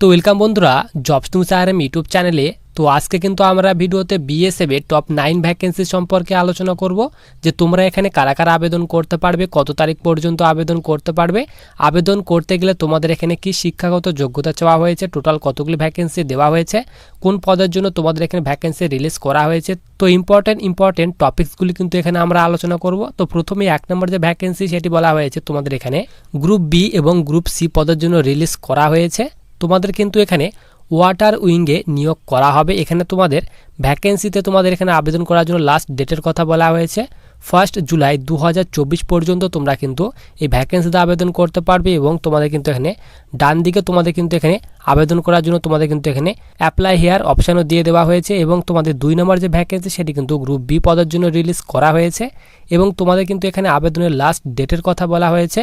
তো ওয়েলকাম বন্ধুরা jobs news RM YouTube চ্যানেলে তো আজকে কিন্তু আমরা ভিডিওতে বিএসএফ এর টপ নাইন ভ্যাকেন্সি সম্পর্কে আলোচনা করব, যে তোমরা এখানে কারা কারা আবেদন করতে পারবে, কত তারিখ পর্যন্ত আবেদন করতে পারবে। আবেদন করতে গেলে তোমাদের এখানে কি শিক্ষাগত যোগ্যতা চাওয়া হয়েছে টোটাল কতগুলি ভ্যাকেন্সি দেওয়া হয়েছে, কোন পদের জন্য তোমাদের এখানে ভ্যাকেন্সি রিলিজ করা হয়েছে। তো ইম্পর্টেন্ট ইম্পর্টেন্ট টপিকসগুলি কিন্তু এখানে আমরা আলোচনা করব। তো প্রথমে এক নম্বর যে ভ্যাকেন্সি সেটি বলা হয়েছে তোমাদের এখানে গ্রুপ বি এবং গ্রুপ সি পদের জন্য রিলিজ করা হয়েছে। তোমাদের কিন্তু এখানে ওয়াটার উইংয়ে নিয়োগ করা হবে। এখানে তোমাদের ভ্যাকেন্সিতে তোমাদের এখানে আবেদন করার জন্য লাস্ট ডেটের কথা বলা হয়েছে। ফার্স্ট জুলাই দু হাজার চব্বিশ পর্যন্ত তোমরা কিন্তু এই ভ্যাকেন্সিতে আবেদন করতে পারবে এবং তোমাদের কিন্তু এখানে ডান দিকে তোমাদের কিন্তু এখানে আবেদন করার জন্য তোমাদের কিন্তু এখানে অ্যাপ্লাই হেয়ার অপশানও দিয়ে দেওয়া হয়েছে এবং তোমাদের দুই নম্বর যে ভ্যাকেন্সি সেটি কিন্তু গ্রুপ বি পদের জন্য রিলিজ করা হয়েছে এবং তোমাদের কিন্তু এখানে আবেদনের লাস্ট ডেটের কথা বলা হয়েছে।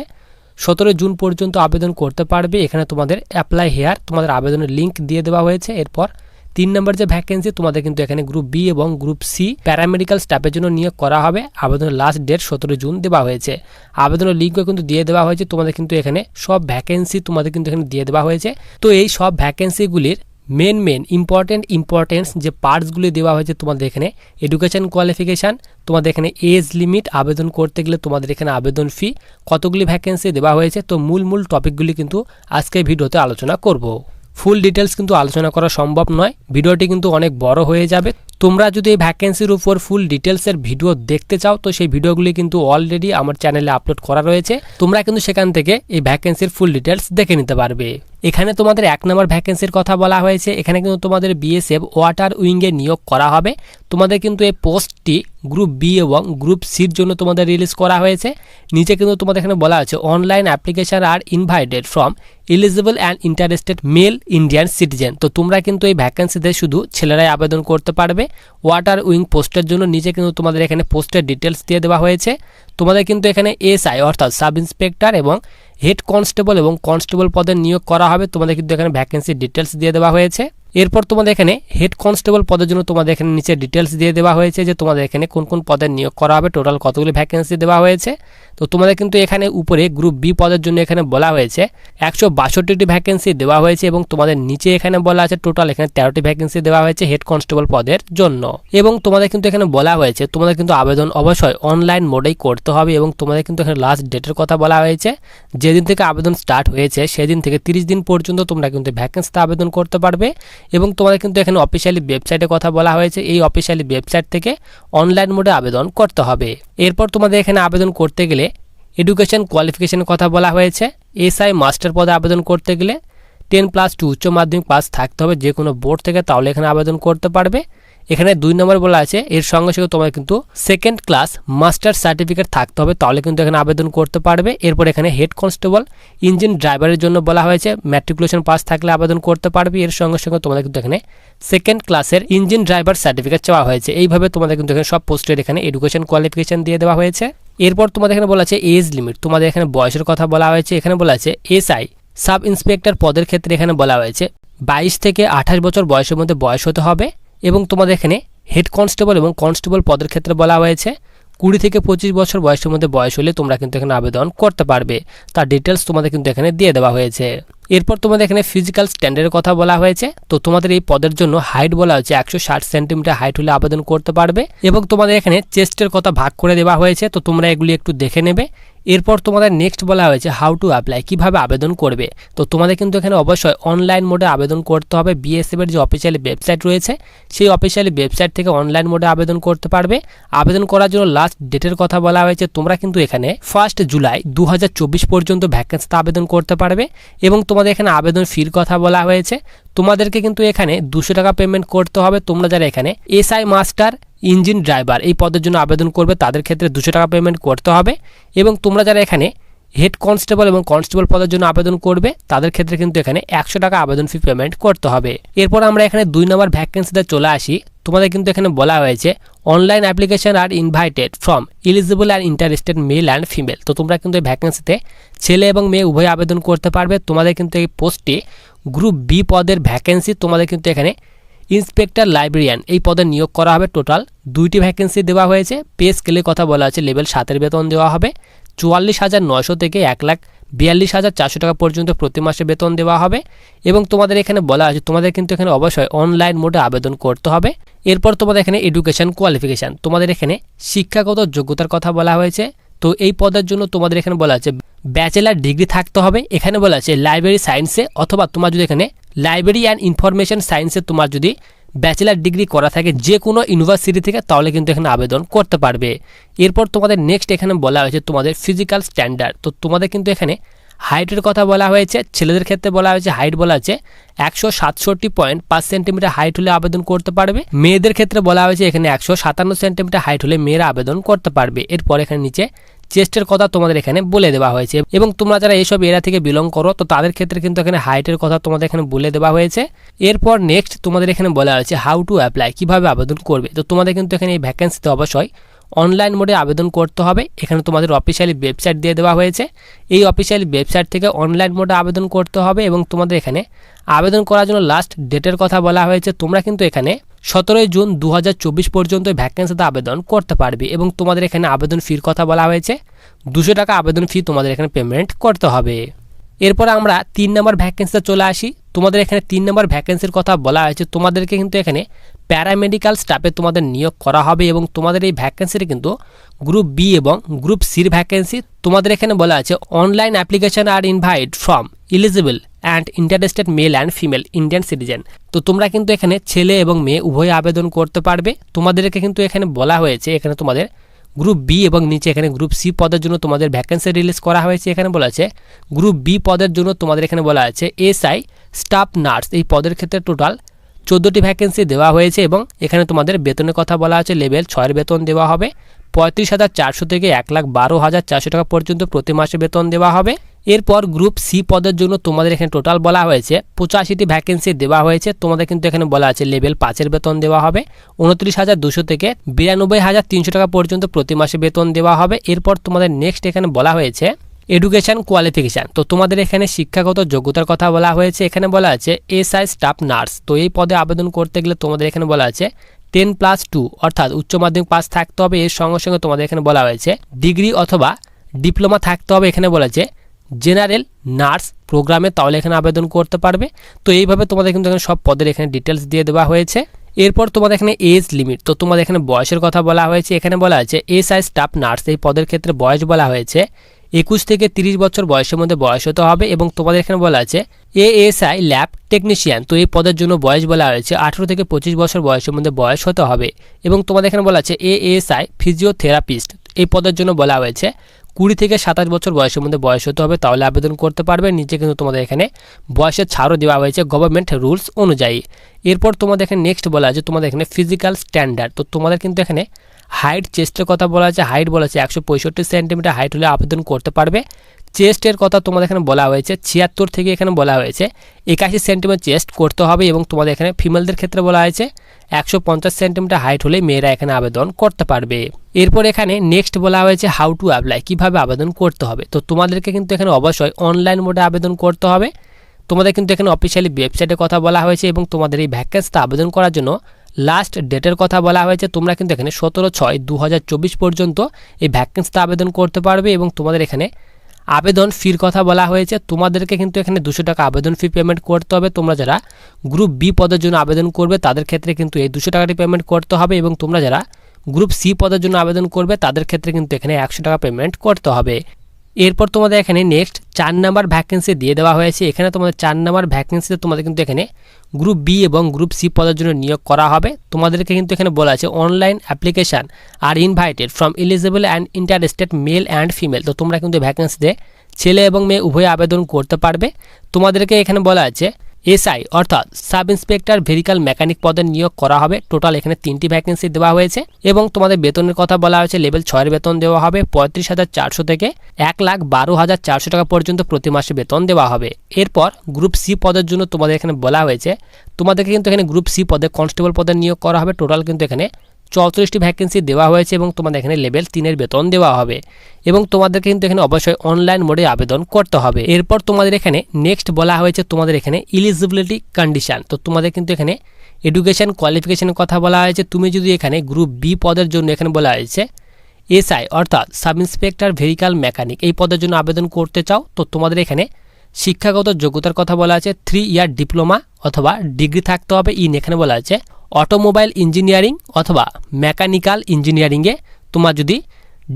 সতেরো জুন পর্যন্ত আবেদন করতে পারবে। এখানে তোমাদের অ্যাপ্লাই হেয়ার তোমাদের আবেদনের লিঙ্ক দিয়ে দেওয়া হয়েছে। এরপর তিন নম্বর যে ভ্যাকেন্সি তোমাদের কিন্তু এখানে গ্রুপ বি এবং গ্রুপ সি প্যারামেডিক্যাল স্টাফের জন্য নিয়োগ করা হবে। আবেদনের লাস্ট ডেট সতেরো জুন দেওয়া হয়েছে। আবেদনের লিঙ্কও কিন্তু দিয়ে দেওয়া হয়েছে। তোমাদের কিন্তু এখানে সব ভ্যাকেন্সি তোমাদের কিন্তু এখানে দিয়ে দেওয়া হয়েছে। তো এই সব ভ্যাকেন্সিগুলির মেন মেন ইম্পর্টেন্ট ইম্পর্টেন্স যে পার্টসগুলি দেওয়া হয়েছে তোমাদের এখানে এডুকেশন কোয়ালিফিকেশান তোমাদের এখানে এজ লিমিট আবেদন করতে গেলে তোমাদের এখানে আবেদন ফি কতগুলি ভ্যাকেন্সি দেওয়া হয়েছে, তো মূল মূল টপিকগুলি কিন্তু আজকে ভিডিওতে আলোচনা করব। ফুল ডিটেলস কিন্তু আলোচনা করা সম্ভব নয়, ভিডিওটি কিন্তু অনেক বড় হয়ে যাবে। তোমরা যদি এই ভ্যাকেন্সির উপর ফুল ডিটেলসের ভিডিও দেখতে চাও, তো সেই ভিডিওগুলি কিন্তু অলরেডি আমার চ্যানেলে আপলোড করা রয়েছে। তোমরা কিন্তু সেখান থেকে এই ভ্যাকেন্সির ফুল ডিটেলস দেখে নিতে পারবে। এখানে তোমাদের এক নম্বর ভ্যাকেন্সির কথা বলা হয়েছে। এখানে কিন্তু তোমাদের বিএসএফ ওয়াটার উইংয়ে নিয়োগ করা হবে। তোমাদের কিন্তু এই পোস্টটি গ্রুপ বি এবং গ্রুপ সির জন্য তোমাদের রিলিজ করা হয়েছে। নিচে কিন্তু তোমাদের এখানে বলা আছে online application are invited from eligible and interested male Indian citizen তো তোমরা কিন্তু এই ভ্যাকেন্সিতে শুধু ছেলেরাই আবেদন করতে পারবে। ওয়াটার উইং পোস্টের জন্য নিচে কিন্তু তোমাদের এখানে পোস্টের ডিটেলস দিয়ে দেওয়া হয়েছে। তোমাদের কিন্তু এখানে এসআই অর্থাৎ সাব ইন্সপেক্টর এবং হেড কনস্টেবল এবং কনস্টেবল পদে নিয়োগ করা হবে। তোমাদের কিন্তু এখানে ভ্যাকেন্সি ডিটেলস দিয়ে দেওয়া হয়েছে। এরপর তোমাদের এখানে হেড কনস্টেবল পদের জন্য তোমাদের এখানে নিচে ডিটেলস দিয়ে দেওয়া হয়েছে যে তোমাদের এখানে কোন কোন পদের নিয়োগ করা হবে। টোটাল কতগুলি ভ্যাকেন্সি দেওয়া হয়েছে। তো তোমাদের কিন্তু এখানে উপরে গ্রুপ বি পদের জন্য এখানে বলা হয়েছে একশো বাষট্টিটি ভ্যাকেন্সি দেওয়া হয়েছে এবং তোমাদের নিচে এখানে বলা আছে টোটাল এখানে তেরোটি ভ্যাকেন্সি দেওয়া হয়েছে হেড কনস্টেবল পদের জন্য। এবং তোমাদের কিন্তু এখানে বলা হয়েছে তোমাদের কিন্তু আবেদন অবশ্যই অনলাইন মোডেই করতে হবে এবং তোমাদের কিন্তু এখানে লাস্ট ডেটের কথা বলা হয়েছে। যেদিন থেকে আবেদন স্টার্ট হয়েছে, সেদিন থেকে তিরিশ দিন পর্যন্ত তোমরা কিন্তু ভ্যাকেন্সিতে আবেদন করতে পারবে। এবং তোমাদের কিন্তু এখানে অফিসিয়ালি ওয়েবসাইটে কথা বলা হয়েছে। এই অফিসিয়ালি ওয়েবসাইট থেকে অনলাইন মোডে আবেদন করতে হবে। এরপর তোমাদের এখানে আবেদন করতে গেলে এডুকেশন কোয়ালিফিকেশনের কথা বলা হয়েছে। এসআই মাস্টার পদে আবেদন করতে গেলে টেন প্লাস টু উচ্চ মাধ্যমিক পাস থাকতে হবে। যে কোনো বোর্ড থেকে তাহলে এখানে আবেদন করতে পারবে। এখানে দুই নম্বর বলা আছে, এর সঙ্গে সঙ্গে তোমার কিন্তু সেকেন্ড ক্লাস মাস্টার সার্টিফিকেট থাকতে হবে, তাহলে কিন্তু এখানে আবেদন করতে পারবে। এরপর এখানে হেড কনস্টেবল ইঞ্জিন ড্রাইভারের জন্য বলা হয়েছে ম্যাট্রিকুলেশন পাস থাকলে আবেদন করতে পারবে। এর সঙ্গে সঙ্গে তোমাদের কিন্তু এখানে সেকেন্ড ক্লাসের ইঞ্জিন ড্রাইভার সার্টিফিকেট চাওয়া হয়েছে। এইভাবে তোমাদের কিন্তু এখানে সব পোস্টের এখানে এডুকেশন কোয়ালিফিকেশন দিয়ে দেওয়া হয়েছে। এরপর তোমাদের এখানে বলা আছে এজ লিমিট তোমাদের এখানে বয়সের কথা বলা হয়েছে। এখানে বলা আছে এসআই সাব ইন্সপেক্টর পদের ক্ষেত্রে এখানে বলা হয়েছে, বাইশ থেকে আঠাশ বছর বয়সের মধ্যে বয়স হতে হবে। এবং তোমাদের এখানে হেড কনস্টেবল এবং কনস্টেবল পদের ক্ষেত্রে বলা হয়েছে, কুড়ি থেকে পঁচিশ বছর বয়সের মধ্যে বয়স হলে তোমরা কিন্তু এখানে আবেদন করতে পারবে। তার ডিটেলস তোমাদের কিন্তু এখানে দিয়ে দেওয়া হয়েছে। এরপর তোমাদের এখানে ফিজিক্যাল স্ট্যান্ডার্ডের কথা বলা হয়েছে। তো তোমাদের এই পদের জন্য হাইট বলা হয়েছে একশো ষাট সেন্টিমিটার হাইট হলে আবেদন করতে পারবে এবং তোমাদের এখানে চেস্টের কথা ভাগ করে দেওয়া হয়েছে। তো তোমরা এগুলি একটু দেখে নেবে। এরপর তোমাদের নেক্সট বলা হয়েছে হাউ টু অ্যাপ্লাই কীভাবে আবেদন করবে। তো তোমাদের কিন্তু এখানে অবশ্যই অনলাইন মোডে আবেদন করতে হবে। বিএসএফ এর যে অফিসিয়ালি ওয়েবসাইট রয়েছে, সেই অফিসিয়ালি ওয়েবসাইট থেকে অনলাইন মোডে আবেদন করতে পারবে। আবেদন করার জন্য লাস্ট ডেটের কথা বলা হয়েছে, তোমরা কিন্তু এখানে ফার্স্ট জুলাই দু হাজার চব্বিশ পর্যন্ত ভ্যাকেন্সিতে আবেদন করতে পারবে। এবং তোমাদের এখানে আবেদন ফির কথা বলা হয়েছে। তোমাদেরকে কিন্তু এখানে দুশো টাকা পেমেন্ট করতে হবে। তোমরা যারা এখানে এসআই মাস্টার ইঞ্জিন ড্রাইভার এই পদের জন্য আবেদন করবে, তাদের ক্ষেত্রে দুশো টাকা পেমেন্ট করতে হবে। এবং তোমরা যারা এখানে হেড কনস্টেবল এবং কনস্টেবল পদের জন্য আবেদন করবে, তাদের ক্ষেত্রে কিন্তু এখানে একশো টাকা আবেদন ফি পেমেন্ট করতে হবে। এরপর আমরা এখানে দুই নম্বর ভ্যাকেন্সিতে চলে আসি। তোমাদের কিন্তু এখানে বলা হয়েছে online application are invited from eligible and interested male and female তো তোমরা কিন্তু এই ভ্যাকেন্সিতে ছেলে এবং মেয়ে উভয় আবেদন করতে পারবে। তোমাদের কিন্তু এই পোস্টে গ্রুপ বি পদের ভ্যাকেন্সি তোমাদের কিন্তু এখানে ইন্সপেক্টর লাইব্রেরিয়ান এই পদে নিয়োগ করা হবে। টোটাল দুইটি ভ্যাকেন্সি দেওয়া হয়েছে। পে স্কেলের কথা বলা আছে লেভেল সাতের বেতন দেওয়া হবে। চুয়াল্লিশ হাজার নয়শো থেকে এক লাখ বিয়াল্লিশ হাজার চারশো টাকা পর্যন্ত প্রতি মাসে বেতন দেওয়া হবে এবং তোমাদের এখানে বলা আছে, তোমাদের কিন্তু এখানে অবশ্যই অনলাইন মোডে আবেদন করতে হবে। এরপর তোমাদের এখানে এডুকেশন কোয়ালিফিকেশান তোমাদের এখানে শিক্ষাগত যোগ্যতার কথা বলা হয়েছে। তো এই পদের জন্য তোমাদের এখানে বলা আছে ব্যাচেলার ডিগ্রি থাকতে হবে। এখানে বলা আছে লাইব্রেরি সায়েন্সে অথবা তোমার যদি এখানে লাইব্রেরি অ্যান্ড ইনফরমেশন সায়েন্সে তোমার যদি ব্যাচেলার ডিগ্রি করা থাকে যে কোনো ইউনিভার্সিটি থেকে, তাহলে কিন্তু এখানে আবেদন করতে পারবে। এরপর তোমাদের নেক্সট এখানে বলা হয়েছে তোমাদের ফিজিক্যাল স্ট্যান্ডার্ড তো তোমাদের কিন্তু এখানে হাইটের কথা বলা হয়েছে, ছেলেদের ক্ষেত্রে বলা হয়েছে হাইট বলা আছে একশো সাতষট্টি পয়েন্ট পাঁচ সেন্টিমিটার হাইট হলে আবেদন করতে পারবে। মেয়েদের ক্ষেত্রে বলা হয়েছে এখানে একশো সাতান্ন সেন্টিমিটার হাইট হলে মেয়েরা আবেদন করতে পারবে। এরপর এখানে নিচে চেস্টের কথা তোমাদের এখানে বলে দেওয়া হয়েছে। এবং তোমরা যারা এইসব এরিয়া থেকে বিলং করো, তো তাদের ক্ষেত্রে কিন্তু এখানে হাইটের কথা তোমাদের এখানে বলে দেওয়া হয়েছে। এরপর নেক্সট তোমাদের এখানে বলা হয়েছে হাউ টু অ্যাপ্লাই কীভাবে আবেদন করবে। তো তোমাদের কিন্তু এখানে এই ভ্যাকেন্সিতে অবশ্যই অনলাইন মোডে আবেদন করতে হবে। এখানে তোমাদের অফিসিয়ালি ওয়েবসাইট দিয়ে দেওয়া হয়েছে। এই অফিসিয়ালি ওয়েবসাইট থেকে অনলাইন মোডে আবেদন করতে হবে এবং তোমাদের এখানে আবেদন করার জন্য লাস্ট ডেটের কথা বলা হয়েছে। তোমরা কিন্তু এখানে সতেরোই জুন দু হাজার চব্বিশ পর্যন্ত ভ্যাকেন্সিতে আবেদন করতে পারবে এবং তোমাদের এখানে আবেদন ফির কথা বলা হয়েছে। দুশো টাকা আবেদন ফি তোমাদের এখানে পেমেন্ট করতে হবে। এরপর আমরা তিন নম্বর ভ্যাকেন্সিতে চলে আসি। তোমাদের এখানে তিন নম্বর ভ্যাকেন্সির কথা বলা হয়েছে। তোমাদেরকে কিন্তু এখানে প্যারামেডিক্যাল স্টাফে তোমাদের নিয়োগ করা হবে এবং তোমাদের এই ভ্যাকেন্সিটি কিন্তু গ্রুপ বি এবং গ্রুপ সির ভ্যাকেন্সি তোমাদের এখানে বলা আছে online application are invite from eligible and interested male and female Indian citizen তো তোমরা কিন্তু এখানে ছেলে এবং মেয়ে উভয় আবেদন করতে পারবে। তোমাদেরকে কিন্তু এখানে বলা হয়েছে, এখানে তোমাদের গ্রুপ বি এবং নিচে এখানে গ্রুপ সি পদের জন্য তোমাদের ভ্যাকেন্সি রিলিজ করা হয়েছে এখানে বলা আছে। গ্রুপ বি পদের জন্য তোমাদের এখানে বলা আছে এসআই স্টাফ নার্স এই পদের ক্ষেত্রে টোটাল চোদ্দোটি ভ্যাকেন্সি দেওয়া হয়েছে এবং এখানে তোমাদের বেতনের কথা বলা আছে লেভেল ছয়ের বেতন দেওয়া হবে। পঁয়ত্রিশ হাজার চারশো থেকে এক লাখ বারো হাজার চারশো টাকা পর্যন্ত প্রতি মাসে বেতন দেওয়া হবে। এরপর গ্রুপ সি পদের জন্য তোমাদের এখানে টোটাল বলা হয়েছে, পঁচাশিটি ভ্যাকেন্সি দেওয়া হয়েছে। তোমাদের কিন্তু এখানে বলা আছে লেভেল পাঁচের বেতন দেওয়া হবে। উনত্রিশ হাজার দুশো থেকে বিরানব্বই হাজার তিনশো টাকা পর্যন্ত প্রতি মাসে বেতন দেওয়া হবে। এরপর তোমাদের নেক্সট এখানে বলা হয়েছে এডুকেশন কোয়ালিফিকেশান তো তোমাদের এখানে শিক্ষাগত যোগ্যতার কথা বলা হয়েছে। এখানে বলা আছে এসআই স্টাফ নার্স তো এই পদে আবেদন করতে গেলে তোমাদের এখানে বলা আছে টেন প্লাস টু, অর্থাৎ উচ্চ মাধ্যমিক পাস থাকতে হবে, এর সঙ্গে সঙ্গে তোমাদের এখানে বলা হয়েছে, ডিগ্রি অথবা ডিপ্লোমা থাকতে হবে, এখানে বলেছে জেনারেল নার্স প্রোগ্রামে তাহলে এখানে আবেদন করতে পারবে। তো এইভাবে তোমাদের কিন্তু এখানে সব পদের এখানে ডিটেলস দিয়ে দেওয়া হয়েছে। এরপর তোমাদের এখানে এজ লিমিট, তো তোমাদের এখানে বয়সের কথা বলা হয়েছে, এখানে বলা আছে এস আই স্টাফ নার্স, এই পদের ক্ষেত্রে বয়স বলা হয়েছে একুশ থেকে তিরিশ বছর বয়সের মধ্যে বয়স হতে হবে এবং তোমাদের এখানে বলা আছে এএসআই ল্যাব টেকনিশিয়ান। তো এই পদের জন্য বয়স বলা হয়েছে আঠেরো থেকে পঁচিশ বছর বয়সের মধ্যে বয়স হতে হবে। এবং তোমাদের এখানে বলা আছে এএসআই ফিজিওথেরাপিস্ট। এই পদের জন্য বলা হয়েছে কুড়ি থেকে সাতাশ বছর বয়সের মধ্যে বয়স হতে হবে, তাহলে আবেদন করতে পারবে। নিচে কিন্তু তোমাদের এখানে বয়সের ছাড়ও দেওয়া হয়েছে গভর্নমেন্ট রুলস অনুযায়ী। এরপর তোমাদের এখানে নেক্সট বলা আছে তোমাদের এখানে ফিজিক্যাল স্ট্যান্ডার্ড তো তোমাদের কিন্তু এখানে হাইট চেস্টের কথা বলা আছে, হাইট বলা আছে, একশো পঁয়ষট্টি সেন্টিমিটার হাইট হলে আবেদন করতে পারবে। চেস্টের কথা তোমাদের এখানে বলা হয়েছে, ছিয়াত্তর থেকে এখানে বলা হয়েছে। একাশি সেন্টিমিটার চেস্ট করতে হবে এবং তোমাদের এখানে ফিমেলদের ক্ষেত্রে বলা হয়েছে, একশো পঞ্চাশ সেন্টিমিটার হাইট হলে মেয়েরা এখানে আবেদন করতে পারবে। এরপর এখানে নেক্সট বলা হয়েছে, হাউ টু অ্যাপ্লাই, কীভাবে আবেদন করতে হবে। তো তোমাদেরকে কিন্তু এখানে অবশ্যই অনলাইন মোডে আবেদন করতে হবে। তোমাদের কিন্তু এখানে অফিসিয়ালি ওয়েবসাইটের কথা বলা হয়েছে এবং তোমাদের এই ভ্যাকেন্সিতে আবেদন করার জন্য লাস্ট ডেটের কথা বলা হয়েছে, তোমরা কিন্তু এখানে সতেরো ছয় দু পর্যন্ত এই ভ্যাকেন্সিতে আবেদন করতে পারবে এবং তোমাদের এখানে আবেদন ফির কথা বলা হয়েছে। তোমাদেরকে কিন্তু এখানে দুশো টাকা আবেদন ফি পেমেন্ট করতে হবে। তোমরা যারা গ্রুপ বি পদের জন্য আবেদন করবে, তাদের ক্ষেত্রে কিন্তু এই দুশো টাকাটি পেমেন্ট করতে হবে এবং তোমরা যারা গ্রুপ সি পদের জন্য আবেদন করবে, তাদের ক্ষেত্রে কিন্তু এখানে একশো টাকা পেমেন্ট করতে হবে। এরপর তোমাদের এখানে নেক্সট চার নাম্বার ভ্যাকেন্সি দিয়ে দেওয়া হয়েছে। এখানে তোমাদের চার নাম্বার ভ্যাকেন্সিতে তোমাদের কিন্তু এখানে গ্রুপ বি এবং গ্রুপ সি পদের জন্য নিয়োগ করা হবে। তোমাদেরকে কিন্তু এখানে বলা আছে online application are invited from eligible and interested male and female তো তোমরা কিন্তু ভ্যাকেন্সিতে ছেলে এবং মেয়ে উভয় আবেদন করতে পারবে। তোমাদেরকে এখানে বলা আছে এসআই, অর্থাৎ সাব ইন্সপেক্টর ভেহিক্যাল মেকানিক পদে নিয়োগ করা হবে। টোটাল এখানে তিনটি ভ্যাকেন্সি দেওয়া হয়েছে এবং তোমাদের বেতনের কথা বলা হয়েছে, লেভেল ছয়ের বেতন দেওয়া হবে, পঁয়ত্রিশ হাজার চারশো থেকে এক লাখ বারো হাজার চারশো টাকা পর্যন্ত প্রতি মাসে বেতন দেওয়া হবে। এরপর গ্রুপ সি পদের জন্য তোমাদের এখানে বলা হয়েছে, তোমাদেরকে কিন্তু এখানে গ্রুপ সি পদে কনস্টেবল পদে নিয়োগ করা হবে। টোটাল কিন্তু এখানে চৌত্রিশটি ভ্যাকেন্সি দেওয়া হয়েছে এবং তোমাদের এখানে লেভেল তিনের বেতন দেওয়া হবে এবং তোমাদেরকে কিন্তু এখানে অবশ্যই অনলাইন মোডে আবেদন করতে হবে। এরপর তোমাদের এখানে নেক্সট বলা হয়েছে তোমাদের এখানে ইলিজিবিলিটি কন্ডিশন তো তোমাদের কিন্তু এখানে এডুকেশন কোয়ালিফিকেশনের কথা বলা হয়েছে। তুমি যদি এখানে গ্রুপ বি পদের জন্য এখানে বলা হয়েছে এসআই অর্থাৎ সাব ইন্সপেক্টর ভেহিক্যাল মেকানিক এই পদের জন্য আবেদন করতে চাও, তো তোমাদের এখানে শিক্ষাগত যোগ্যতার কথা বলা আছে। থ্রি ইয়ার ডিপ্লোমা অথবা ডিগ্রি থাকতে হবে। ইন এখানে বলা আছে অটোমোবাইল ইঞ্জিনিয়ারিং অথবা মেকানিক্যাল ইঞ্জিনিয়ারিংয়ে তোমার যদি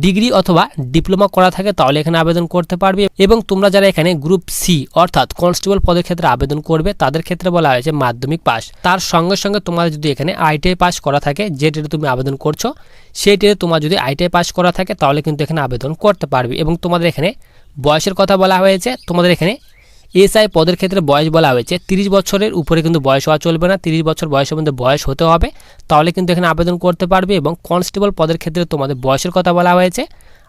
ডিগ্রি অথবা ডিপ্লোমা করা থাকে তাহলে এখানে আবেদন করতে পারবে এবং তোমরা যারা এখানে গ্রুপ সি অর্থাৎ কনস্টেবল পদের ক্ষেত্রে আবেদন করবে, তাদের ক্ষেত্রে বলা হয়েছে মাধ্যমিক পাস। তার সঙ্গে সঙ্গে তোমাদের যদি এখানে আইটিআই পাস করা থাকে, যে তুমি আবেদন করছ, সেই তোমার যদি আইটিআই পাস করা থাকে, তাহলে কিন্তু এখানে আবেদন করতে পারবে এবং তোমাদের এখানে বয়সের কথা বলা হয়েছে, তোমাদের এখানে এসআই পদের ক্ষেত্রে বয়স বলা হয়েছে। তিরিশ বছরের উপরে কিন্তু বয়স হওয়া চলবে না। তিরিশ বছর বয়সের মধ্যে বয়স হতে হবে। তাহলে কিন্তু এখানে আবেদন করতে পারবে এবং কনস্টেবল পদের ক্ষেত্রে তোমাদের বয়সের কথা বলা হয়েছে।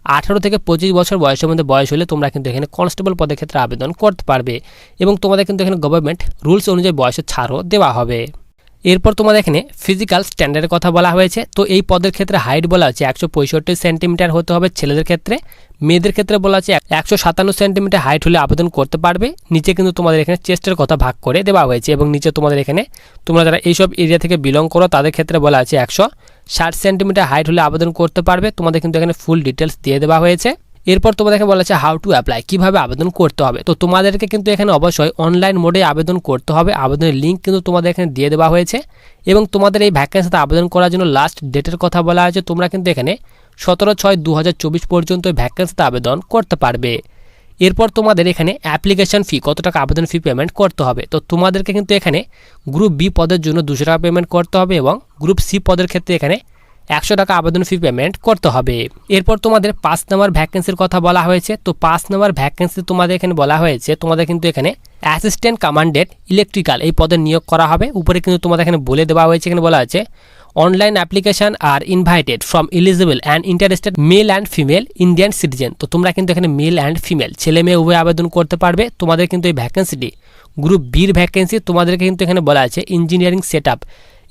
আঠারো থেকে পঁচিশ বছর বয়সের মধ্যে বয়স হলে তোমরা কিন্তু এখানে কনস্টেবল পদের ক্ষেত্রে আবেদন করতে পারবে। এবং তোমাদের কিন্তু এখানে গভর্নমেন্ট রুলস অনুযায়ী বয়সের ছাড়ও দেওয়া হবে। এরপর তোমাদের এখানে ফিজিক্যাল স্ট্যান্ডার্ডের কথা বলা হয়েছে। তো এই পদের ক্ষেত্রে হাইট বলা আছে একশো পঁয়ষট্টি সেন্টিমিটার হতে হবে ছেলেদের ক্ষেত্রে। মেয়েদের ক্ষেত্রে বলা আছে একশো সাতান্ন সেন্টিমিটার হাইট হলে আবেদন করতে পারবে। নিচে কিন্তু তোমাদের এখানে চেস্টের কথা ভাগ করে দেওয়া হয়েছে এবং নিচে তোমাদের এখানে তোমরা যারা এইসব এরিয়া থেকে বিলং করো, তাদের ক্ষেত্রে বলা আছে একশো ষাট সেন্টিমিটার হাইট হলে আবেদন করতে পারবে। তোমাদের কিন্তু এখানে ফুল ডিটেলস দিয়ে দেওয়া হয়েছে। এরপর তোমাদেরকে বলা আছে হাউ টু অ্যাপ্লাই কীভাবে আবেদন করতে হবে। তো তোমাদেরকে কিন্তু এখানে অবশ্যই অনলাইন মোডে আবেদন করতে হবে। আবেদনের লিঙ্ক কিন্তু তোমাদের এখানে দিয়ে দেওয়া হয়েছে। এবং তোমাদের এই ভ্যাকেন্সিতে আবেদন করার জন্য লাস্ট ডেটের কথা বলা হয়েছে তোমরা কিন্তু এখানে সতেরো ছয় দু পর্যন্ত ভ্যাকেন্সিতে আবেদন করতে পারবে। এরপর তোমাদের এখানে অ্যাপ্লিকেশন ফি কত টাকা আবেদন ফি পেমেন্ট করতে হবে। তো তোমাদেরকে কিন্তু এখানে গ্রুপ বি পদের জন্য দুশো টাকা পেমেন্ট করতে হবে এবং গ্রুপ সি পদের ক্ষেত্রে এখানে একশো টাকা আবেদন ফি পেমেন্ট করতে হবে। এরপর তোমাদের পাঁচ নম্বর ভ্যাকেন্সির কথা বলা হয়েছে। তো পাঁচ নম্বর ভ্যাকেন্সি তোমাদের এখানে বলা হয়েছে, তোমাদের কিন্তু এখানে অ্যাসিস্ট্যান্ট কমান্ডেন্ট ইলেকট্রিক্যাল এই পদে নিয়োগ করা হবে। উপরে কিন্তু তোমাদের এখানে বলে দেওয়া হয়েছে, এখানে বলা আছে online application are invited from eligible and interested male and female Indian citizen তো তোমরা কিন্তু এখানে মেল অ্যান্ড ফিমেল ছেলে মেয়ে উভয় আবেদন করতে পারবে। তোমাদের কিন্তু এই ভ্যাকেন্সিটি গ্রুপ বির ভ্যাকেন্সি তোমাদেরকে কিন্তু এখানে বলা আছে ইঞ্জিনিয়ারিং সেট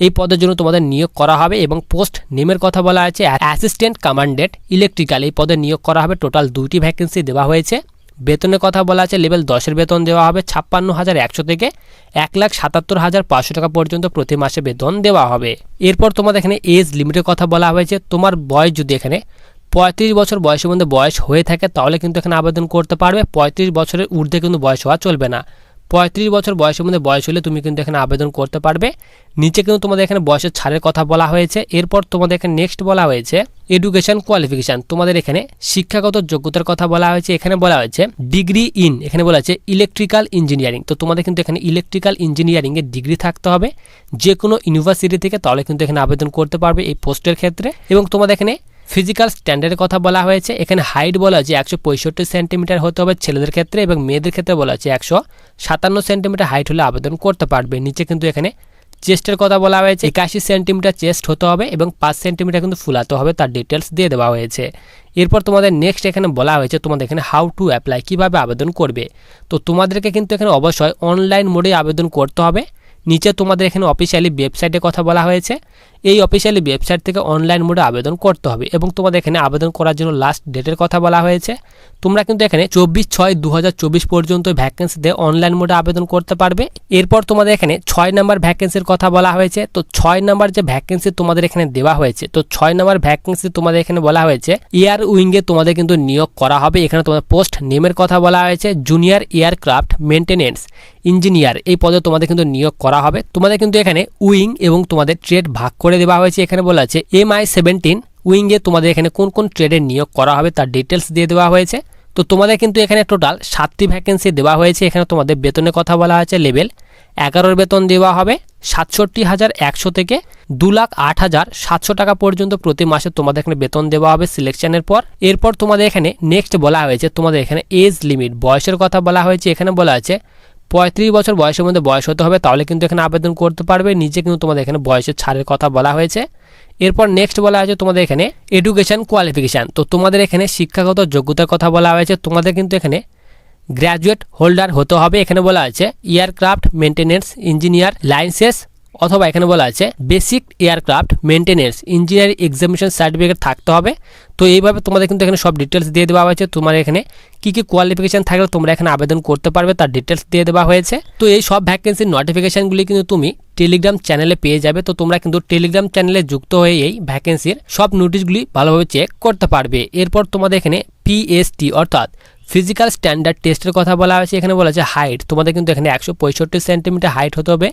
এই পদের জন্য তোমাদের নিয়োগ করা হবে এবং পোস্ট নেমের কথা বলা আছে অ্যাসিস্ট্যান্ট কমান্ডেন্ট ইলেকট্রিক্যাল। এই পদে নিয়োগ করা হবে, টোটাল দুইটি ভ্যাকেন্সি দেওয়া হয়েছে। বেতনের কথা বলা আছে, লেভেল দশের বেতন দেওয়া হবে ছাপ্পান্ন হাজার একশো থেকে এক লাখ সাতাত্তর হাজার পাঁচশো টাকা পর্যন্ত প্রতি মাসে বেতন দেওয়া হবে। এরপর তোমাদের এখানে এজ লিমিটের কথা বলা হয়েছে, তোমার বয়স যদি এখানে পঁয়ত্রিশ বছর বয়সের মধ্যে বয়স হয়ে থাকে, তাহলে কিন্তু এখানে আবেদন করতে পারবে। পঁয়ত্রিশ বছরের ঊর্ধ্বে কিন্তু বয়স হওয়া চলবে না। পঁয়ত্রিশ বছর বয়সের মধ্যে বয়স হলে তুমি কিন্তু এখানে আবেদন করতে পারবে। নিচে কিন্তু তোমাদের এখানে বয়সের ছাড়ের কথা বলা হয়েছে। এরপর তোমাদের এখানে নেক্সট বলা হয়েছে এডুকেশন কোয়ালিফিকেশান তোমাদের এখানে শিক্ষাগত যোগ্যতার কথা বলা হয়েছে। এখানে বলা হয়েছে ডিগ্রি ইন এখানে বলা হয়েছে ইলেকট্রিক্যাল ইঞ্জিনিয়ারিং তো তোমাদের কিন্তু এখানে ইলেকট্রিক্যাল ইঞ্জিনিয়ারিংয়ের ডিগ্রি থাকতে হবে। যে কোনো ইউনিভার্সিটি থেকে তাহলে কিন্তু এখানে আবেদন করতে পারবে এই পোস্টের ক্ষেত্রে। এবং তোমাদের এখানে ফিজিক্যাল স্ট্যান্ডার্ডের কথা বলা হয়েছে। এখানে হাইট বলা হয়েছে একশো পঁয়ষট্টি সেন্টিমিটার হতে হবে ছেলেদের ক্ষেত্রে এবং মেয়েদের ক্ষেত্রে বলা হয়েছে একশো সাতান্ন সেন্টিমিটার হাইট হলে আবেদন করতে পারবে। নিচে কিন্তু এখানে চেস্টের কথা বলা হয়েছে। একাশি সেন্টিমিটার চেস্ট হতে হবে এবং পাঁচ সেন্টিমিটার কিন্তু ফুলাতে হবে, তার ডিটেলস দিয়ে দেওয়া হয়েছে। এরপর তোমাদের নেক্সট এখানে বলা হয়েছে তোমাদের এখানে হাউ টু অ্যাপ্লাই কীভাবে আবেদন করবে। তো তোমাদেরকে কিন্তু এখানে অবশ্যই অনলাইন মোডে আবেদন করতে হবে। নিচে তোমাদের এখানে অফিসিয়ালি ওয়েবসাইটের কথা বলা হয়েছে। এই অফিসিয়ালি ওয়েবসাইট থেকে অনলাইন মোডে আবেদন করতে হবে এবং তোমাদের এখানে আবেদন করার জন্য লাস্ট ডেটের কথা বলা হয়েছে। তোমরা কিন্তু এখানে চব্বিশ ছয় দু পর্যন্ত ভ্যাকেন্সিতে অনলাইন মোডে আবেদন করতে পারবে। এরপর তোমাদের এখানে ছয় নম্বর ভ্যাকেন্সির কথা বলা হয়েছে। তো ছয় নম্বর যে ভ্যাকেন্সি তোমাদের এখানে দেওয়া হয়েছে, তো ছয় নম্বর ভ্যাকেন্সি তোমাদের এখানে বলা হয়েছে, এয়ার উইংয়ে তোমাদের কিন্তু নিয়োগ করা হবে। এখানে তোমাদের পোস্ট নেমের কথা বলা হয়েছে জুনিয়র এয়ারক্রাফট মেনটেনেন্স ইঞ্জিনিয়ার এই পদে তোমাদের কিন্তু নিয়োগ করা হবে। তোমাদের কিন্তু এখানে উইং এবং তোমাদের ট্রেড ভাগ করে দেওয়া হয়েছে, এখানে বলা আছে এম আই সেভেন্টিন উইংয়ে তোমাদের এখানে কোন কোন ট্রেডের নিয়োগ করা হবে তার ডিটেলস দিয়ে দেওয়া হয়েছে। তো তোমাদের কিন্তু এখানে টোটাল সাতটি ভ্যাকেন্সি দেওয়া হয়েছে, এখানে তোমাদের বেতনের কথা বলা হয়েছে লেভেল এগারোর বেতন দেওয়া হবে সাতষট্টি হাজার একশো থেকে দু লাখ আট হাজার সাতশো টাকা পর্যন্ত প্রতি মাসে তোমাদের এখানে বেতন দেওয়া হবে সিলেকশনের পর। এরপর তোমাদের এখানে নেক্সট বলা হয়েছে, তোমাদের এখানে এজ লিমিট বয়সের কথা বলা হয়েছে, এখানে বলা আছে পঁয়ত্রিশ বছর বয়সের মধ্যে বয়স হতে হবে, তাহলে কিন্তু এখানে আবেদন করতে পারবে। নিচে কিন্তু তোমাদের এখানে বয়সের ছাড়ের কথা বলা হয়েছে। এরপর নেক্সট বলা হয়েছে তোমাদের এখানে এডুকেশন কোয়ালিফিকেশান তো তোমাদের এখানে শিক্ষাগত যোগ্যতার কথা বলা হয়েছে। তোমাদের কিন্তু এখানে গ্র্যাজুয়েট হোল্ডার হতে হবে। এখানে বলা আছে এয়ারক্রাফট মেনটেনেন্স ইঞ্জিনিয়ার লাইসেন্স অথবা এখানে বলা আছে basic aircraft maintenance engineering examination certificate থাকতে হবে। তো এইভাবে তোমাদের কিন্তু এখানে সব ডিটেলস দিয়ে দেওয়া হয়েছে। তোমার এখানে কী কী কোয়ালিফিকেশান থাকলে তোমরা এখানে আবেদন করতে পারবে, তার ডিটেলস দিয়ে দেওয়া হয়েছে। তো এই সব ভ্যাকেন্সির নোটিফিকেশানগুলি কিন্তু তুমি টেলিগ্রাম চ্যানেলে পেয়ে যাবে। তো তোমরা কিন্তু টেলিগ্রাম চ্যানেলে যুক্ত হয়ে এই ভ্যাকেন্সির সব নোটিশগুলি ভালোভাবে চেক করতে পারবে। এরপর তোমাদের এখানে পিএসটি অর্থাৎ ফিজিক্যাল স্ট্যান্ডার্ড টেস্টের কথা বলা হয়েছে। এখানে বলা হচ্ছে হাইট তোমাদের কিন্তু এখানে একশো পঁয়ষট্টি সেন্টিমিটার হাইট হতে হবে।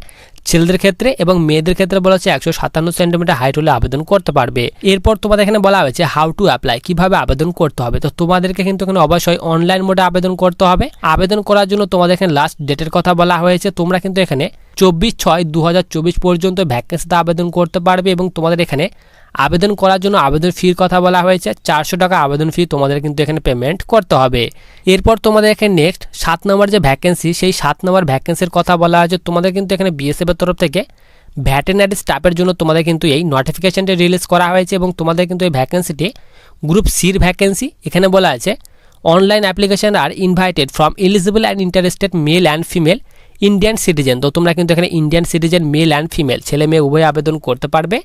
ছেলেদের ক্ষেত্রে এবং মেয়েদের ক্ষেত্রে বলা হচ্ছে একশো সাতান্ন সেন্টিমিটার হাইট হলে আবেদন করতে পারবে। এরপর তোমাদের এখানে বলা হয়েছে হাউ টু অ্যাপ্লাই কীভাবে আবেদন করতে হবে। তো তোমাদেরকে কিন্তু এখানে অবশ্যই অনলাইন মোডে আবেদন করতে হবে। আবেদন করার জন্য তোমাদের এখানে লাস্ট ডেটের কথা বলা হয়েছে। তোমরা কিন্তু এখানে চব্বিশ ছয় দু পর্যন্ত ভ্যাকেন্সিতে আবেদন করতে পারবে এবং তোমাদের এখানে আবেদন করার জন্য আবেদন ফির কথা বলা হয়েছে। চারশো টাকা আবেদন ফি তোমাদের কিন্তু এখানে পেমেন্ট করতে হবে। এরপর তোমাদের এখানে নেক্সট সাত নম্বর যে ভ্যাকেন্সি সেই সাত নম্বর ভ্যাকেন্সির কথা বলা হয়েছে। তোমাদের কিন্তু এখানে বিএসএফের তরফ থেকে ভ্যাটেনারি স্টাফের জন্য তোমাদের কিন্তু এই নোটিফিকেশানটি রিলিজ করা হয়েছে এবং তোমাদের কিন্তু এই ভ্যাকেন্সিটি গ্রুপ সির ভ্যাকেন্সি এখানে বলা আছে। Online application are invited from eligible and interested male and female Indian citizen তো তোমরা কিন্তু এখানে Indian citizen male and female ছেলে মেয়ে উভয় আবেদন করতে পারবে।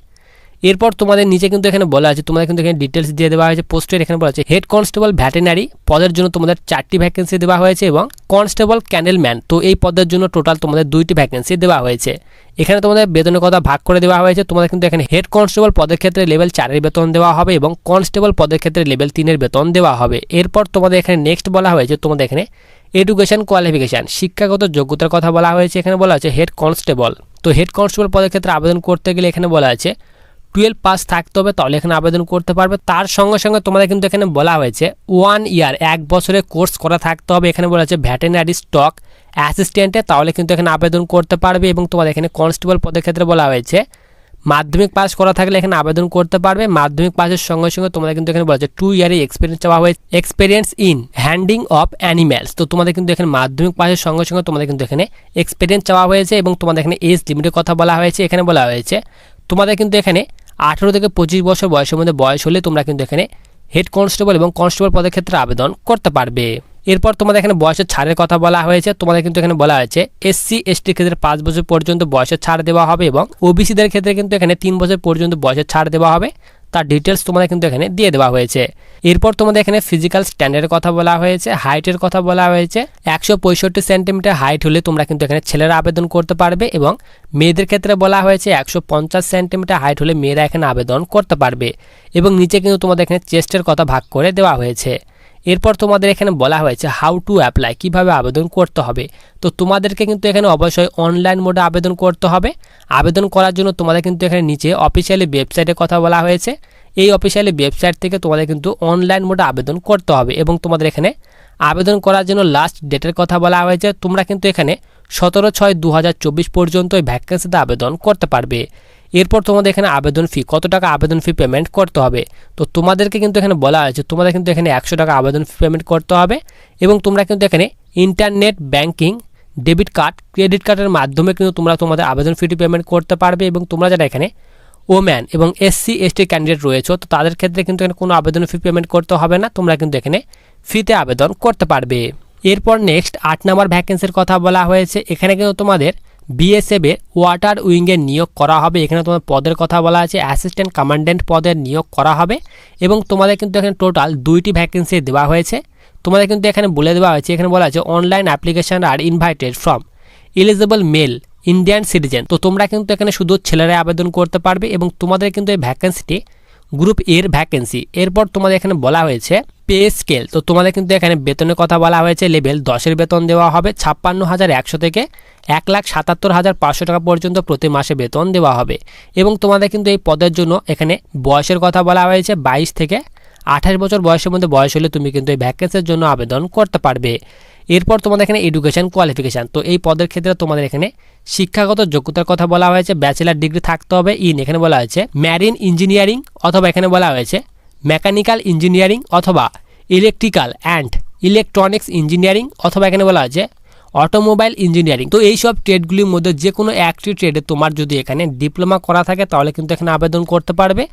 এরপর তোমাদের নিচে কিন্তু এখানে বলা আছে, তোমাদের কিন্তু এখানে ডিটেলস দিয়ে দেওয়া হয়েছে পোস্টের এখানে বলা আছে। হেড কনস্টেবল ভ্যাটেনারি পদের জন্য তোমাদের চারটি ভ্যাকেন্সি দেওয়া হয়েছে এবং কনস্টেবল ক্যানেলম্যান তো এই পদের জন্য টোটাল তোমাদের দুইটি ভ্যাকেন্সি দেওয়া হয়েছে। এখানে তোমাদের বেতনের কথা ভাগ করে দেওয়া হয়েছে, তোমাদের কিন্তু এখানে হেড কনস্টেবল পদের ক্ষেত্রে লেভেল চারের বেতন দেওয়া হবে এবং কনস্টেবল পদের ক্ষেত্রে লেভেল তিনের বেতন দেওয়া হবে। এরপর তোমাদের এখানে নেক্সট বলা হয়েছে, তোমাদের এখানে এডুকেশন কোয়ালিফিকেশান শিক্ষাগত যোগ্যতার কথা বলা হয়েছে, এখানে বলা আছে হেড কনস্টেবল তো হেড কনস্টেবল পদের ক্ষেত্রে আবেদন করতে গেলে এখানে বলা আছে টুয়েলভ পাস থাকতে হবে, তাহলে এখানে আবেদন করতে পারবে। তার সঙ্গে সঙ্গে তোমাদের কিন্তু এখানে বলা হয়েছে ওয়ান ইয়ার এক বছরে কোর্স করা থাকতে হবে। এখানে বলা হয়েছে ভ্যাটেনারি স্টক অ্যাসিস্ট্যান্টে তাহলে কিন্তু এখানে আবেদন করতে পারবে এবং তোমাদের এখানে কনস্টেবল পদের ক্ষেত্রে বলা হয়েছে, মাধ্যমিক পাস করা থাকলে এখানে আবেদন করতে পারবে। মাধ্যমিক পাসের সঙ্গে সঙ্গে তোমাদের কিন্তু এখানে বলা টু ইয়ারের এক্সপিরিয়েন্স চাওয়া হয়েছে experience in handling of animals তো তোমাদের কিন্তু এখানে মাধ্যমিক পাসের সঙ্গে সঙ্গে তোমাদের কিন্তু এখানে এক্সপিরিয়েন্স চাওয়া হয়েছে এবং তোমাদের এখানে এজ লিমিটের কথা বলা হয়েছে। এখানে বলা হয়েছে, তোমাদের কিন্তু এখানে আঠেরো থেকে পঁচিশ বছর বয়সের মধ্যে বয়স হলে তোমরা কিন্তু এখানে হেড কনস্টেবল এবং কনস্টেবল পদের ক্ষেত্রে আবেদন করতে পারবে। এরপর তোমাদের এখানে বয়সের ছাড়ের কথা বলা হয়েছে। তোমাদের কিন্তু এখানে বলা হয়েছে এসসি এসটির ক্ষেত্রে পাঁচ বছর পর্যন্ত বয়সের ছাড় দেওয়া হবে এবং ওবিসিদের ক্ষেত্রে কিন্তু এখানে তিন বছর পর্যন্ত বয়সের ছাড় দেওয়া হবে। তার ডিটেলস তোমাদের কিন্তু এখানে দিয়ে দেওয়া হয়েছে। এরপর তোমাদের এখানে ফিজিক্যাল স্ট্যান্ডার্ডের কথা বলা হয়েছে হাইটের কথা বলা হয়েছে। একশো পঁয়ষট্টি সেন্টিমিটার হাইট হলে তোমরা কিন্তু এখানে ছেলেরা আবেদন করতে পারবে এবং মেয়েদের ক্ষেত্রে বলা হয়েছে একশো পঞ্চাশ সেন্টিমিটার হাইট হলে মেয়েরা এখানে আবেদন করতে পারবে। এবং নিচে কিন্তু তোমাদের এখানে চেস্টের কথা ভাগ করে দেওয়া হয়েছে। এরপর তোমাদের এখানে বলা হয়েছে হাউ টু অ্যাপ্লাই কীভাবে আবেদন করতে হবে। তো তোমাদেরকে কিন্তু এখানে অবশ্যই অনলাইন মোডে আবেদন করতে হবে। আবেদন করার জন্য তোমাদের কিন্তু এখানে নিচে অফিসিয়ালি ওয়েবসাইটের কথা বলা হয়েছে। এই অফিসিয়ালি ওয়েবসাইট থেকে তোমাদের কিন্তু অনলাইন মোডে আবেদন করতে হবে এবং তোমাদের এখানে আবেদন করার জন্য লাস্ট ডেটের কথা বলা হয়েছে। তোমরা কিন্তু এখানে সতেরো ছয় দু পর্যন্ত এই ভ্যাকেন্সিতে আবেদন করতে পারবে। এরপর তোমাদের এখানে আবেদন ফি কত টাকা আবেদন ফি পেমেন্ট করতে হবে? তো তোমাদেরকে কিন্তু এখানে বলা হয়েছে তোমাদের কিন্তু এখানে একশো টাকা আবেদন ফি পেমেন্ট করতে হবে এবং তোমরা কিন্তু এখানে internet banking debit card credit কার্ডের মাধ্যমে কিন্তু তোমরা তোমাদের আবেদন ফিটি পেমেন্ট করতে পারবে এবং তোমরা যারা এখানে ওম্যান এবং এসসি এসটি ক্যান্ডিডেট রয়েছে, তো তাদের ক্ষেত্রে কিন্তু এখানে কোনো আবেদন ফি পেমেন্ট করতে হবে না, তোমরা কিন্তু এখানে ফিতে আবেদন করতে পারবে। এরপর নেক্সট আট নাম্বার ভ্যাকেন্সির কথা বলা হয়েছে, এখানে কিন্তু তোমাদের বিএসএফে ওয়াটার উইংয়ের নিয়োগ করা হবে। এখানে তোমার পদের কথা বলা আছে অ্যাসিস্ট্যান্ট কমান্ডেন্ট পদের নিয়োগ করা হবে এবং তোমাদের কিন্তু এখানে টোটাল দুইটি ভ্যাকেন্সি দেওয়া হয়েছে। তোমাদের কিন্তু এখানে বলে দেওয়া হয়েছে, এখানে বলা আছে online application are invited from eligible male Indian citizen তো তোমরা কিন্তু এখানে শুধু ছেলেরা আবেদন করতে পারবে এবং তোমাদের কিন্তু এই ভ্যাকেন্সিটি গ্রুপ এর ভ্যাকেন্সি এরপর তোমাদের এখানে বলা হয়েছে পে স্কেল তো তোমাদের কিন্তু এখানে বেতনের কথা বলা হয়েছে লেভেল দশের বেতন দেওয়া হবে, ছাপ্পান্ন হাজার একশো থেকে এক লাখ সাতাত্তর হাজার পাঁচশো টাকা পর্যন্ত প্রতি মাসে বেতন দেওয়া হবে। এবং তোমাদের কিন্তু এই পদের জন্য এখানে বয়সের কথা বলা হয়েছে, বাইশ থেকে আঠাশ বছর বয়সের মধ্যে বয়স হলে তুমি কিন্তু এই ভ্যাকেন্সির জন্য আবেদন করতে পারবে। এরপর তোমাদের এখানে এডুকেশন কোয়ালিফিকেশান তো এই পদের ক্ষেত্রে তোমাদের এখানে শিক্ষাগত যোগ্যতার কথা বলা হয়েছে ব্যাচেলার ডিগ্রি থাকতে হবে ইন এখানে বলা হয়েছে ম্যারিন ইঞ্জিনিয়ারিং অথবা এখানে বলা হয়েছে মেকানিক্যাল ইঞ্জিনিয়ারিং অথবা ইলেকট্রিক্যাল অ্যান্ড ইলেকট্রনিক্স ইঞ্জিনিয়ারিং অথবা এখানে বলা হয়েছে অটোমোবাইল ইঞ্জিনিয়ারিং তো এই সব ট্রেডগুলির মধ্যে যে কোনো একটি ট্রেডে তোমার যদি এখানে ডিপ্লোমা করা থাকে, তাহলে কিন্তু এখানে আবেদন করতে পারবে।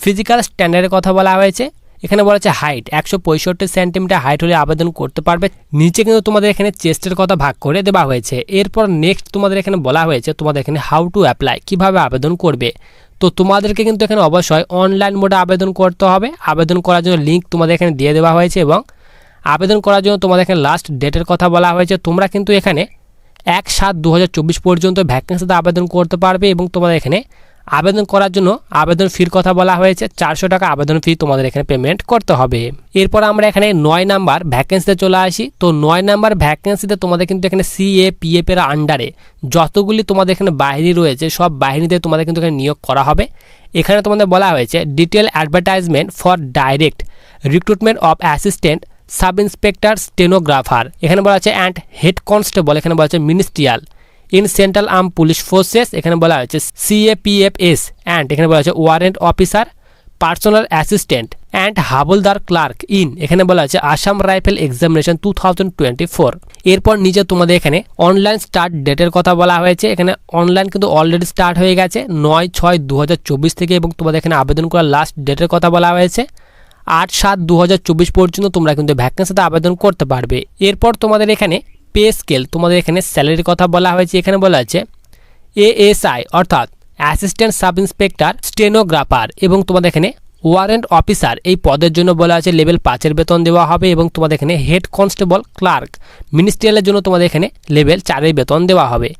ফিজিক্যাল স্ট্যান্ডার্ডের কথা বলা হয়েছে এখানে বলা হচ্ছে হাইট একশো পঁয়ষট্টি সেন্টিমিটার হাইট হলে আবেদন করতে পারবে। নিচে কিন্তু তোমাদের এখানে চেস্টের কথা ভাগ করে দেওয়া হয়েছে। এরপর নেক্সট তোমাদের এখানে বলা হয়েছে তোমাদের এখানে হাউ টু অ্যাপ্লাই কীভাবে আবেদন করবে। তো তোমাদেরকে কিন্তু এখানে অবশ্যই অনলাইন মোডে আবেদন করতে হবে। আবেদন করার জন্য লিঙ্ক তোমাদের এখানে দিয়ে দেওয়া হয়েছে এবং আবেদন করার জন্য তোমাদের এখানে লাস্ট ডেটের কথা বলা হয়েছে। তোমরা কিন্তু এখানে এক সাত দু পর্যন্ত ভ্যাকেন্সিতে আবেদন করতে পারবে এবং তোমাদের এখানে আবেদন করার জন্য আবেদন ফির কথা বলা হয়েছে। চারশো টাকা আবেদন ফি তোমাদের এখানে পেমেন্ট করতে হবে। এরপর আমরা এখানে নয় নাম্বার ভ্যাকেন্সিতে চলে আসি। তো নয় নাম্বার ভ্যাকেন্সিতে তোমাদের কিন্তু এখানে সি সিএ পিএফ এর আন্ডারে যতগুলি তোমাদের এখানে বাহিনী রয়েছে, সব বাহিনীতে তোমাদের কিন্তু এখানে নিয়োগ করা হবে। এখানে তোমাদের বলা হয়েছে detail advertisement for direct recruitment of assistant sub inspector stenographer এখানে বলা আছে অ্যান্ড হেড কনস্টেবল এখানে বলা আছে ministerial in central arm police forces এখানে বলা হয়েছে সিএপিএফএস অ্যান্ড এখানে বলা হয়েছে warrant officer personal assistant and havildar clerk in এখানে বলা আছে Assam rifle examination two thousand twenty four এরপর নিচে তোমাদের এখানে অনলাইন স্টার্ট ডেটের কথা বলা হয়েছে, এখানে অনলাইন কিন্তু অলরেডি স্টার্ট হয়ে গেছে নয় ছয় দু হাজার চব্বিশ থেকে, এবং তোমাদের এখানে আবেদন করার লাস্ট ডেটের কথা বলা হয়েছে আট সাত দু হাজার চব্বিশ পর্যন্ত তোমরা কিন্তু ভ্যাকেন্সিতে আবেদন করতে পারবে। এরপর তোমাদের এখানে পে স্কেল, তোমাদের এখানে স্যালারির কথা বলা হয়েছে, এখানে বলা আছে, এএসআই, অর্থাৎ অ্যাসিস্ট্যান্ট সাব ইন্সপেক্টর স্টেনোগ্রাফার এবং তোমাদের এখানে ওয়ারেন্ট অফিসার, এই পদের জন্য বলা আছে লেভেল পাঁচের বেতন দেওয়া হবে এবং তোমাদের এখানে হেড কনস্টেবল, ক্লার্ক, মিনিস্ট্রিয়ালের জন্য তোমাদের এখানে লেভেল চারের বেতন দেওয়া হবে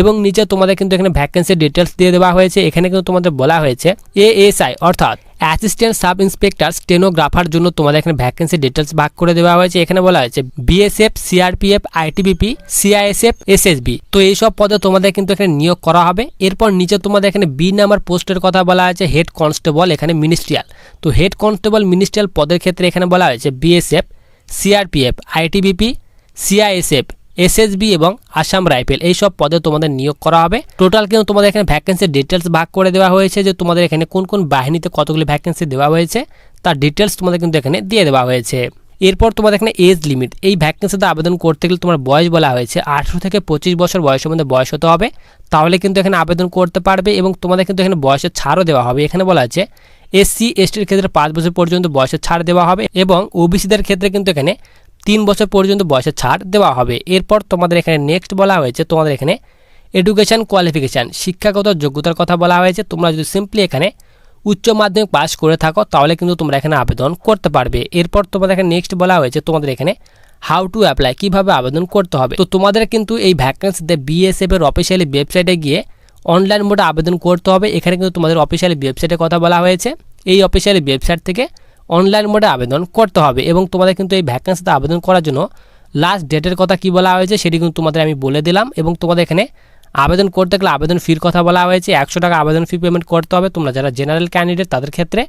এবং নিচে তোমাদের কিন্তু এখানে ভ্যাকেন্সি ডিটেলস দিয়ে দেওয়া হয়েছে, এখানে কিন্তু তোমাদের বলা হয়েছে এএসআই, অর্থাৎ অ্যাসিস্ট্যান্ট সাব ইন্সপেক্টর স্টেনোগ্রাফার জন্য তোমাদের এখানে ভ্যাকেন্সি ডিটেলস ভাগ করে দেওয়া হয়েছে। এখানে বলা হয়েছে BSF CRPF ITBP CISF SSB তো এইসব পদে তোমাদের কিন্তু এখানে নিয়োগ করা হবে। এরপর নিচে তোমাদের এখানে বি নাম্বার পোস্টের কথা বলা হয়েছে হেড কনস্টেবল এখানে মিনিস্ট্রিয়াল তো হেড কনস্টেবল মিনিস্ট্রিয়াল পদের ক্ষেত্রে এখানে বলা হয়েছে BSF CRPF ITBP CISF SSB এবং আসাম রাইফেল এই সব পদে তোমাদের নিয়োগ করা হবে। টোটাল কিন্তু তোমাদের এখানে ভ্যাকেন্সির ডিটেলস ভাগ করে দেওয়া হয়েছে যে তোমাদের এখানে কোন কোন বাহিনীতে কতগুলি ভ্যাকেন্সি দেওয়া হয়েছে, তার ডিটেলস তোমাদের কিন্তু এখানে দিয়ে দেওয়া হয়েছে। এরপর তোমাদের এখানে এজ লিমিট এই ভ্যাকেন্সিতে আবেদন করতে গেলে তোমার বয়স বলা হয়েছে আঠেরো থেকে পঁচিশ বছর বয়সের মধ্যে বয়স হতে হবে। তাহলে কিন্তু এখানে আবেদন করতে পারবে এবং তোমাদের কিন্তু এখানে বয়সের ছাড়ও দেওয়া হবে। এখানে বলা আছে এসসি এসটির ক্ষেত্রে পাঁচ বছর পর্যন্ত বয়সের ছাড় দেওয়া হবে এবং ওবিসিদের ক্ষেত্রে কিন্তু এখানে তিন বছর পর্যন্ত বয়সের ছাড় দেওয়া হবে। এরপর তোমাদের এখানে নেক্সট বলা হয়েছে, তোমাদের এখানে এডুকেশান কোয়ালিফিকেশান শিক্ষাগত যোগ্যতার কথা বলা হয়েছে। তোমরা যদি সিম্পলি এখানে উচ্চ মাধ্যমিক পাস করে থাকো, তাহলে কিন্তু তোমরা এখানে আবেদন করতে পারবে। এরপর তোমাদের এখানে নেক্সট বলা হয়েছে, তোমাদের এখানে হাউ টু অ্যাপ্লাই কীভাবে আবেদন করতে হবে। তো তোমাদের কিন্তু এই ভ্যাকেন্সিতে বিএসএফ এর অফিসিয়ালি ওয়েবসাইটে গিয়ে অনলাইন মোডে আবেদন করতে হবে। এখানে কিন্তু তোমাদের অফিসিয়ালি ওয়েবসাইটের কথা বলা হয়েছে। এই অফিসিয়ালি ওয়েবসাইট থেকে অনলাইন মোডে আবেদন করতে হবে এবং তোমাদের কিন্তু এই ভ্যাকেন্সিতে আবেদন করার জন্য লাস্ট ডেটের কথা কি বলা হয়েছে সেটি কিন্তু তোমাদের আমি বলে দিলাম এবং তোমাদের এখানে আবেদন করতে গেলে আবেদন ফির কথা বলা হয়েছে, একশো টাকা আবেদন ফি পেমেন্ট করতে হবে তোমরা যারা জেনারেল ক্যান্ডিডেট তাদের ক্ষেত্রে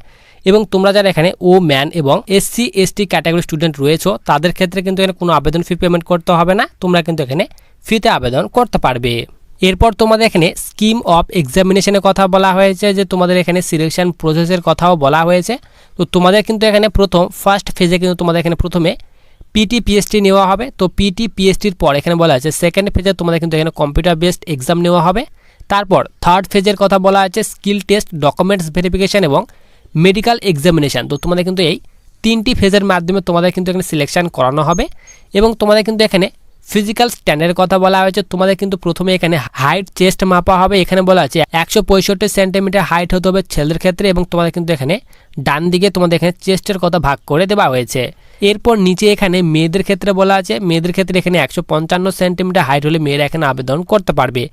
এবং তোমরা যারা এখানে ও ম্যান এবং এসসি এসটি ক্যাটাগরি স্টুডেন্ট রয়েছে, তাদের ক্ষেত্রে কিন্তু এখানে কোনো আবেদন ফি পেমেন্ট করতে হবে না, তোমরা কিন্তু এখানে ফিতে আবেদন করতে পারবে। এরপর তোমাদের এখানে স্কিম অফ এক্সামিনেশনের কথা বলা হয়েছে, যে তোমাদের এখানে সিলেকশন প্রসেসের কথাও বলা হয়েছে। তো তোমাদের কিন্তু এখানে প্রথম ফার্স্ট ফেজে কিন্তু তোমাদের এখানে প্রথমে পিটি পিএসটি নেওয়া হবে। তো পিটি পিএসটির পর এখানে বলা আছে সেকেন্ড ফেজে তোমাদের কিন্তু এখানে কম্পিউটার বেসড এক্সাম নেওয়া হবে। তারপর থার্ড ফেজের কথা বলা আছে স্কিল টেস্ট ডকুমেন্টস ভেরিফিকেশান এবং মেডিকেল এক্সামিনেশান তো তোমাদের কিন্তু এই তিনটি ফেজের মাধ্যমে তোমাদের কিন্তু এখানে সিলেকশন করানো হবে। এবং তোমাদের কিন্তু এখানে ফিজিক্যাল স্ট্যান্ডার্ডের কথা বলা হয়েছে। তোমাদের কিন্তু প্রথমে এখানে হাইট চেস্ট মাপা হবে। এখানে বলা আছে একশো পঁয়ষট্টি সেন্টিমিটার হাইট হতে হবে ছেলেদের ক্ষেত্রে এবং তোমাদের কিন্তু এখানে ডান দিকে তোমাদের এখানে চেস্টের কথা ভাগ করে দেওয়া হয়েছে। এরপর নিচে এখানে মেয়েদের ক্ষেত্রে বলা আছে। মেয়েদের ক্ষেত্রে এখানে একশো পঞ্চান্ন সেন্টিমিটার হাইট হলে মেয়েরা এখানে আবেদন করতে পারবে।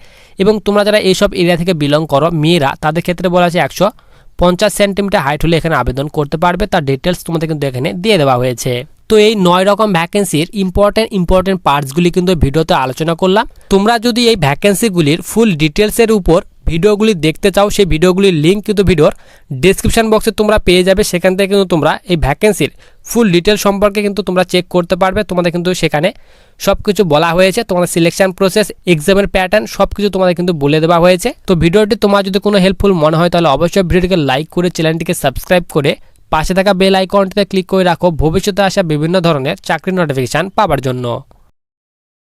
এবং তোমরা যারা এইসব এরিয়া থেকে বিলং করো, মেয়েরা, তাদের ক্ষেত্রে বলা আছে একশো পঞ্চাশ সেন্টিমিটার হাইট হলে এখানে আবেদন করতে পারবে। তার ডিটেলস তোমাদের কিন্তু এখানে দিয়ে দেওয়া হয়েছে। তো এই নয় রকম ভ্যাকেন্সির ইম্পর্টেন্ট ইম্পর্টেন্ট পার্টসগুলি কিন্তু ভিডিওতে আলোচনা করলাম। তোমরা যদি এই ভ্যাকেন্সিগুলির ফুল ডিটেলসের উপর ভিডিওগুলি দেখতে চাও, সেই ভিডিওগুলির লিঙ্ক কিন্তু ভিডিওর ডিসক্রিপশন বক্সে তোমরা পেয়ে যাবে। সেখান থেকে কিন্তু তোমরা এই ভ্যাকেন্সির ফুল ডিটেল সম্পর্কে কিন্তু তোমরা চেক করতে পারবে। তোমাদের কিন্তু সেখানে সব কিছু বলা হয়েছে। তোমাদের সিলেকশন প্রসেস এক্সামের প্যাটার্ন সব কিছু তোমাদের কিন্তু বলে দেওয়া হয়েছে। তো ভিডিওটি তোমার যদি কোনো হেল্পফুল মনে হয়, তাহলে অবশ্যই ভিডিওটিকে লাইক করে চ্যানেলটিকে সাবস্ক্রাইব করে পাশে থাকা বেল আইকনটিতে ক্লিক করে রাখো। ভবিষ্যতে আসা বিভিন্ন ধরনের চাকরির নোটিফিকেশান পাওয়ার জন্য।